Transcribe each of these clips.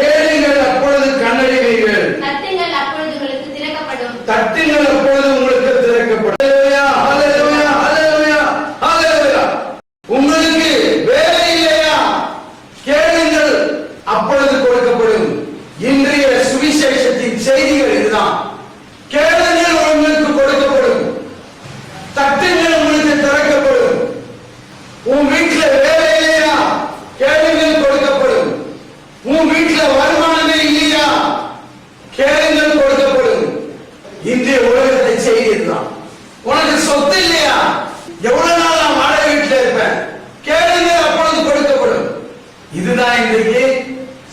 ஏழு இதுதான் இன்றைக்கு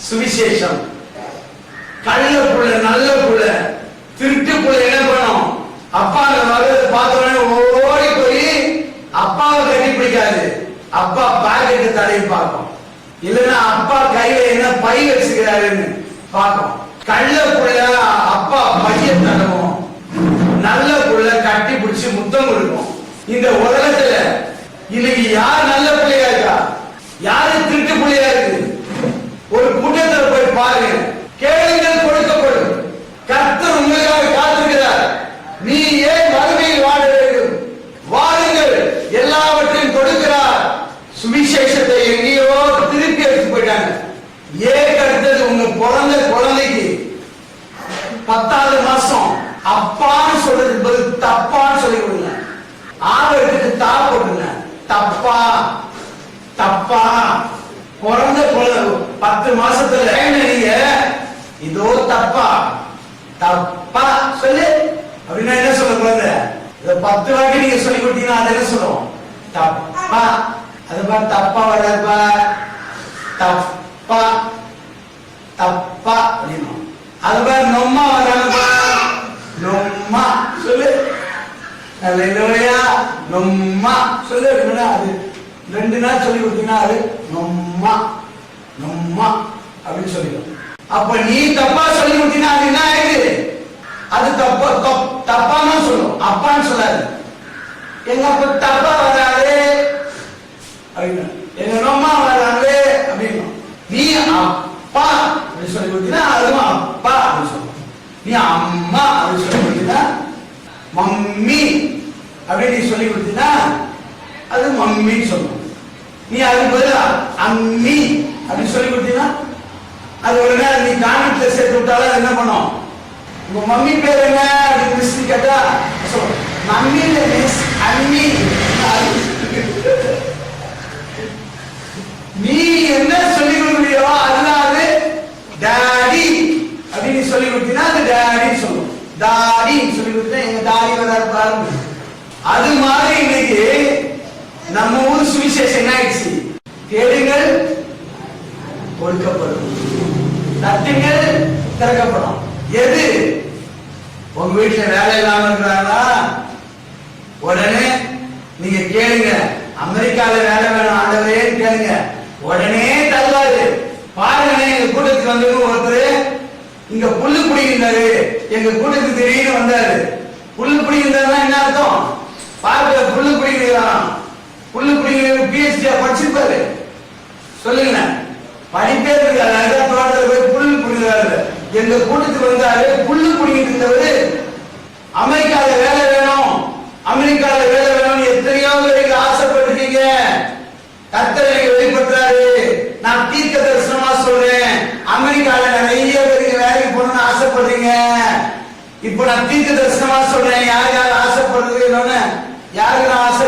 சுவிசேஷம். கள்ள புள்ள நல்ல புள்ள திருட்டு புள்ள என்ன பண்ணும்? அப்பா அந்த மகளை பார்த்த ஓடி போய் அப்பாவை கட்டி பிடிக்காது. அப்பா பாக்கெட்டு தலையை பார்க்கும். இல்லைன்னா அப்பா கையில என்ன பை வச்சுக்கிறாருன்னு பார்க்கும். கள்ள புள்ள அப்பா பைய தடவும். நல்ல புள்ள கட்டி பிடிச்சு முத்தம் கொடுக்கும். இந்த உலகத்துல இன்னைக்கு யார் நல்ல பிள்ளையா இருக்கா? யாரு ஒரு கூட்டத்தில் போய் பாருங்க கேளுங்கள் கொடுக்கப்படும். கர்த்தர் உங்களுக்காக காத்திருக்கிறார். நீ ஏன் மறுமையில் வாழ வேண்டும்? வாருங்கள் எல்லாவற்றையும் கொடுக்கிறார். சுவிசேஷத்தை எங்கேயோ திருப்பி எடுத்து போயிட்டாங்க. ஏன் கருத்தது உங்க பிறந்த குழந்தைக்கு பத்தாவது மாசம் அப்பான்னு சொல்றது பதில் தப்பான்னு சொல்லி கொடுங்க. ஆவரத்துக்கு தா போட்டுங்க தப்பா தப்பா. பிறந்த குழந்தை பத்து மாசத்துல நீங்க இதோ தப்பா. தப்பா சொல்லு. அப்படின்னா என்ன சொல்ல குழந்தை இத பத்து வாட்டி நீங்க சொல்லி கொடுத்தீங்கன்னா அது என்ன சொல்லுவோம் தப்பா. அது மாதிரி தப்பா வராதுப்பா தப்பா. தப்பா அப்படின்னு அது மாதிரி நொம்மா வர்றாங்கப்பா நொம்மா. சொல்லு. இல்லையா? நொம்மா. சொல்லு அப்படின்னா அது ரெண்டு நாள் சொல்லி கொடுத்தீங்கன்னா அது நொம்மா. நொம்மா அப்படின்னு சொல்லிடும். அப்ப நீ தப்பா சொல்லி கொடுத்தீங்கன்னா அது என்ன ஆயிடுது? அது தப்பா தப்- தப்பான்னு சொல்லும். அப்பான்னு சொல்லாது. எங்க அப்ப தப்பா வராது அப்படின்னு. எங்க அம்மா வராது அப்படின்னு. நீ அப்பா அப்படின்னு சொல்லி கொடுத்தீங்கன்னா அதுவும் அப்பா அப்படின்னு சொல்லும். நீ அம்மா அப்படின்னு சொல்லி கொடுத்தீங்கன்னா மம்மி அப்படின்னு நீ சொல்லி கொடுத்தீங்கன்னா அது மம்மின்னு சொல்லும். நீ அதுக்கு பதிலா அம்மி அது உடனே நீ கான்வென்ட்ல சேர்த்து விட்டாலும் என்ன பண்ணும்? உங்க மம்மி பேர் என்ன? அப்படின்னு மிஸ் கேட்டா சொல்லும் மம்மி மிஸ் அம்மி நீ என்ன சொல்லி கொடுக்குறியோ அதுதான் அது டாடி அப்படின்னு சொல்லி கொடுத்தீங்கன்னா அது டாடின்னு சொல்லும். தாடி சொல்லி கொடுத்தா எங்க தாடி வராது பாருங்க. அது மாதிரி இன்னைக்கு நம்ம ஊர் சுவிசேஷம் என்ன ஆயிடுச்சு கேளுங்கள் கொடுக்கப்படும் தட்டுங்கள் திறக்கப்படும். எது? உங்க வீட்டுல வேலை இல்லாம இருக்கிறாரா உடனே நீங்க கேளுங்க. அமெரிக்கால வேலை வேணும் ஆண்டவரே கேளுங்க. உடனே தள்ளாது. பாருங்களேன் எங்க கூட்டத்துக்கு வந்து ஒருத்தர் இங்க புல்லு பிடிக்கிறாரு எங்க கூட்டத்துக்கு திடீர்னு வந்தாரு. புல்லு பிடிக்கிறதுனா என்ன அர்த்தம்? பார்க்கல புல்லு பிடிக்கிறான் புல்லு பிடிக்கிற பிஹெச்டி படிச்சிருப்பாரு. சொல்லுங்க படிப்பே இருக்காது அதுதான் தோட்டத்துல போய் புல்லு பிடிக்கிறாரு எங்க கூட்டத்துக்கு வந்தாரு புல்லு பிடிக்கிட்டு இருந்தவர் அமெரிக்கால வேலை வேணும் அமெரிக்கால வேலை வேணும்னு எத்தனையோ பேருக்கு ஆசைப்பட்டிருக்கீங்க. கர்த்தர் எனக்கு வெளிப்படுத்துறாரு. நான் தீர்க்க தரிசனமா சொல்றேன். அமெரிக்கால நிறைய பேருக்கு வேலைக்கு போகணும்னு ஆசைப்படுறீங்க. இப்போ நான் தீர்க்க தரிசனமா சொல்றேன். யார் யார் ஆசைப்படுறது யாருக்கு நான் ஆசை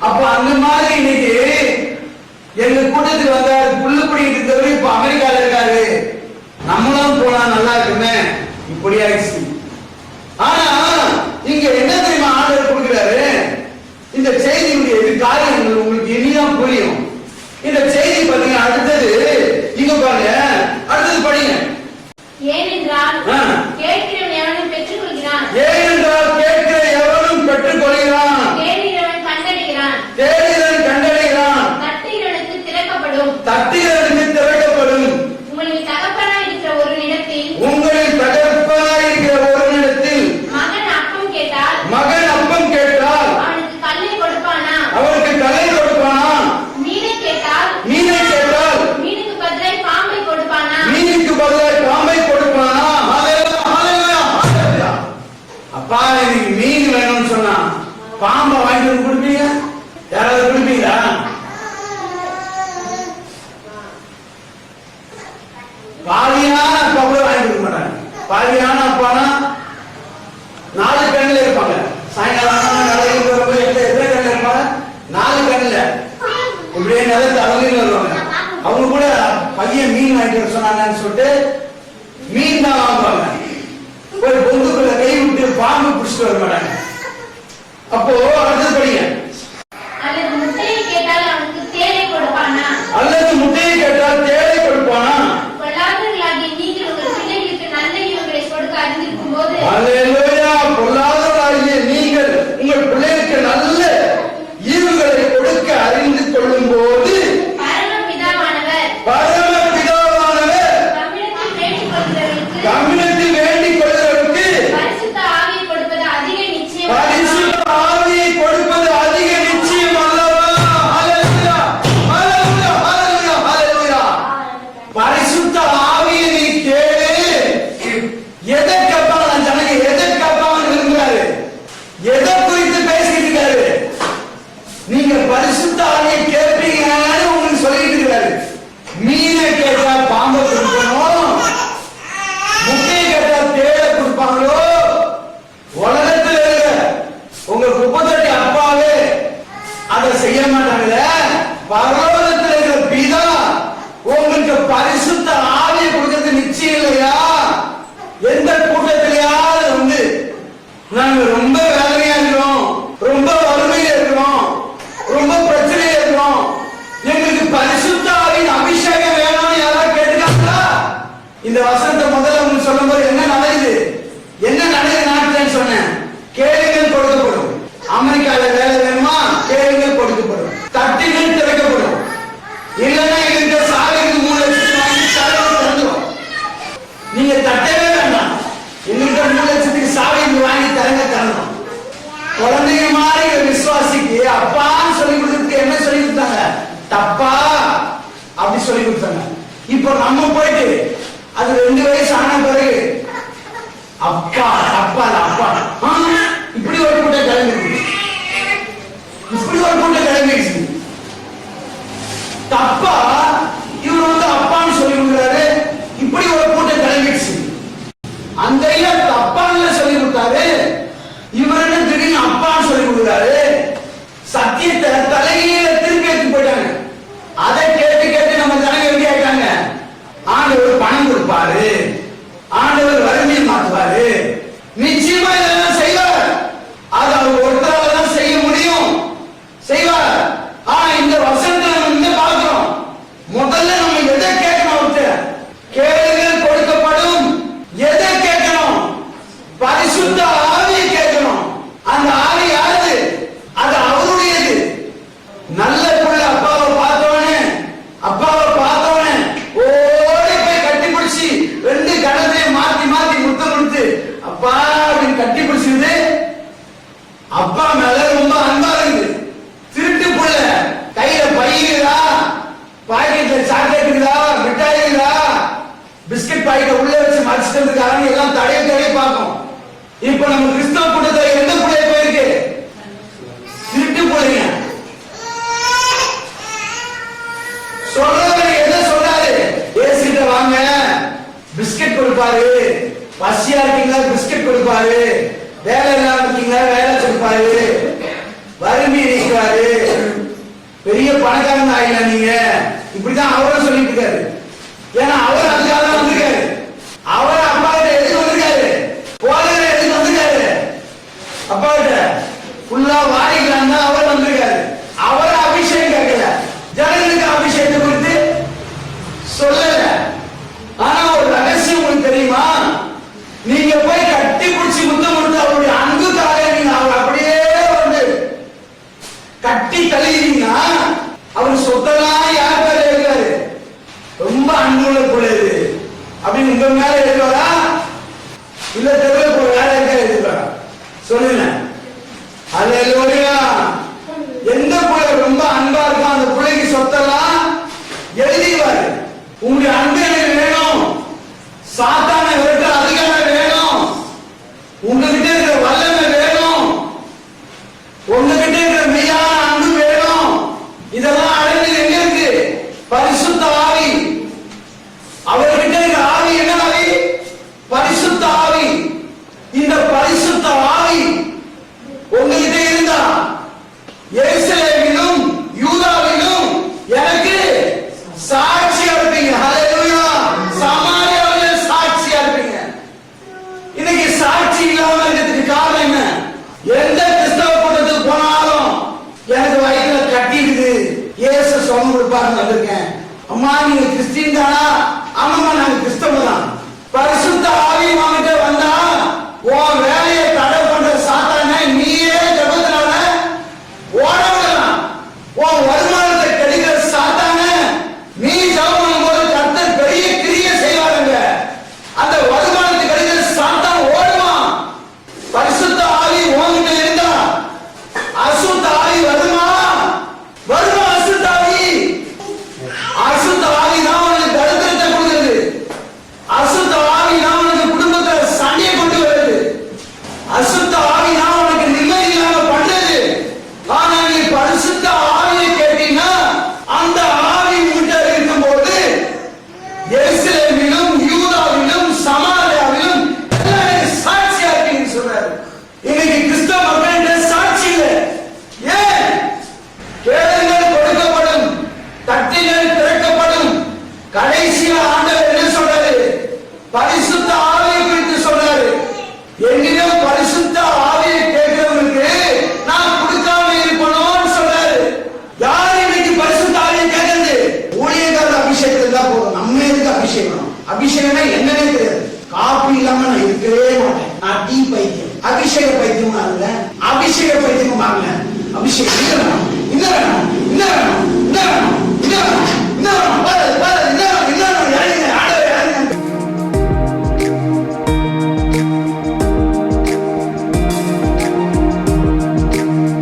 அப்போ அந்த மாதிரி இன்னைக்கு எங்க கூட்டத்துக்கு வந்தாரு புல்லு பிடிக்கிட்டு இருக்கிறவரு இப்ப அமெரிக்கால இருக்காரு. நம்மளும் போனா நல்லா இருக்குமே. இப்படி ஆயிடுச்சு ஆனா யாராவது கொடுப்பீங்க? யாராவது கொடுப்பீங்களா? பாதியான அப்பா கூட வாங்கி கொடுக்க மாட்டாங்க. பாதியான அப்பானா நாலு கண்ணில் இருப்பாங்க. சாயங்காலம் நடந்து கண்ணில் இருப்பாங்க? நாலு கண்ணில் இப்படியே நிறைய தலைமையில் வருவாங்க. அவங்க கூட பையன் மீன் வாங்கிட்டு சொன்னாங்கன்னு சொல்லிட்டு மீன் தான் வாங்குவாங்க. ஒரு பொந்துக்குள்ள கை விட்டு பாம்பு பிடிச்சிட்டு வர மாட்டாங்க. அப்போ அது அப்பா அப்பா பிஸ்கட் பாக்கெட்டை உள்ளே வச்சு மறைச்சிட்டு இருக்காங்க எல்லாம் தடைய தடைய பார்க்கும். இப்போ நம்ம கிறிஸ்தவ கூட்டத்தில் எந்த கூட போயிருக்கு? திருட்டு போறீங்க சொல்றவர் எதை சொல்றாரு ஏசிட்ட வாங்க. பிஸ்கட் கொடுப்பாரு. பசியா இருக்கீங்களா? பிஸ்கட் கொடுப்பாரு. வேலை இல்லாம இருக்கீங்களா? வேலை கொடுப்பாரு. வறுமை இருக்காரு பெரிய பணக்காரங்க ஆகல நீங்க. இப்படிதான் அவரும் சொல்லிட்டு இருக்காரு. ஏன்னா அவர் இவன் மேல எழுதுவாரா? இல்ல தெருவுக்கு போய் வேலை இருக்கா எழுதுவாரா சொல்லுங்க. அது எழுதுவா எந்த பிள்ளை ரொம்ப அன்பா இருக்கும் அந்த பிள்ளைக்கு சொத்தெல்லாம் எழுதிவாரு உங்களுடைய அன்பு எனக்கு வேணும். சாத்தான சொல்றாரு இன்னைக்கு கிறிஸ்தவ மக்கள் சாட்சி இல்லை. ஏன்? கேளுங்கள் கொடுக்கப்படும் தட்டிகள் திறக்கப்படும். கடைசியில் ஆண்டவர் என்ன சொல்றாரு பரிசுத்த ஆவியை குறித்து சொல்றாரு எங்கிலும் பரிசுத்த ஆவியை கேட்கிறவங்களுக்கு நான் கொடுக்காம இருக்கணும்னு சொல்றாரு யார் இன்னைக்கு பரிசுத்த ஆவியை கேட்கறது ஊழியர்கள் அபிஷேகத்துல தான் போதும். நம்ம எதுக்கு அபிஷேகம்? அபிஷேகம்னா என்னன்னே தெரியாது. காப்பி இல்லாம நான் இருக்கவே மாட்டேன். அடி பைத்தியம். அபிஷேக பைத்தியம் ஆகுல அபிஷேக பைத்தியம் ஆகுல அபிஷேகம். இந்த வேணும். இந்த வேணும். இந்த வேணும். இந்த வேணும். இந்த வேணும். இந்த வேணும்.